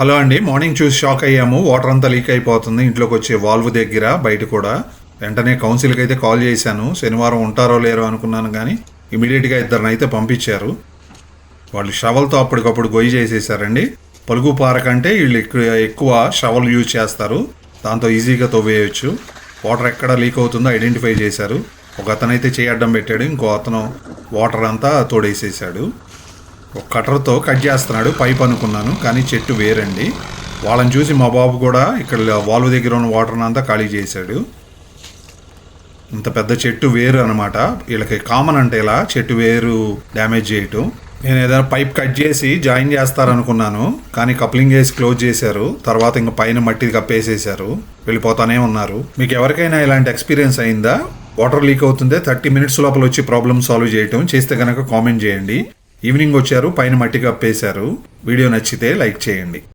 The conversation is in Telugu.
హలో అండి. మార్నింగ్ చూసి షాక్ అయ్యాము. వాటర్ అంతా లీక్ అయిపోతుంది. ఇంట్లోకి వచ్చే వాల్వ్ దగ్గర బయట కూడా. వెంటనే కౌన్సిల్కి అయితే కాల్ చేశాను. శనివారం ఉంటారో లేరో అనుకున్నాను కానీ ఇమీడియట్గా ఇద్దరిని అయితే పంపించారు. వాళ్ళు షవల్తో అప్పటికప్పుడు గొయ్యి చేసేసారండి. పలుగు పార కంటే వీళ్ళు ఎక్కువ ఎక్కువ షవల్ యూజ్ చేస్తారు. దాంతో ఈజీగా తవ్వేయచ్చు. వాటర్ ఎక్కడ లీక్ అవుతుందో ఐడెంటిఫై చేశారు. ఒక అతనైతే చేయడ్డం పెట్టాడు. ఇంకో అతను వాటర్ అంతా తోడేసేసాడు ఒక కట్టర్తో కట్ చేస్తున్నాడు పైప్ అనుకున్నాను కానీ చెట్టు వేరండి. వాళ్ళని చూసి మా బాబు కూడా ఇక్కడ వాల్వ్ దగ్గర ఉన్న వాటర్ని అంతా ఖాళీ చేశాడు. ఇంత పెద్ద చెట్టు వేరు అనమాట వీళ్ళకి కామన్ అంటే ఇలా చెట్టు వేరు డ్యామేజ్ చేయటం. నేను ఏదైనా పైప్ కట్ చేసి జాయిన్ చేస్తారనుకున్నాను కానీ కప్లింగ్ చేసి క్లోజ్ చేశారు. తర్వాత ఇంకా పైన మట్టి కప్పేసేసారు వెళ్ళిపోతానే ఉన్నారు. మీకు ఎవరికైనా ఇలాంటి ఎక్స్పీరియన్స్ అయిందా? వాటర్ లీక్ అవుతుందే థర్టీ మినిట్స్ లోపల వచ్చి ప్రాబ్లమ్ సాల్వ్ చేయటం. చేస్తే కనుక కామెంట్ చేయండి. ఈవినింగ్ వచ్చారు పైన మట్టి కప్పేశారు వీడియో నచ్చితే లైక్ చేయండి.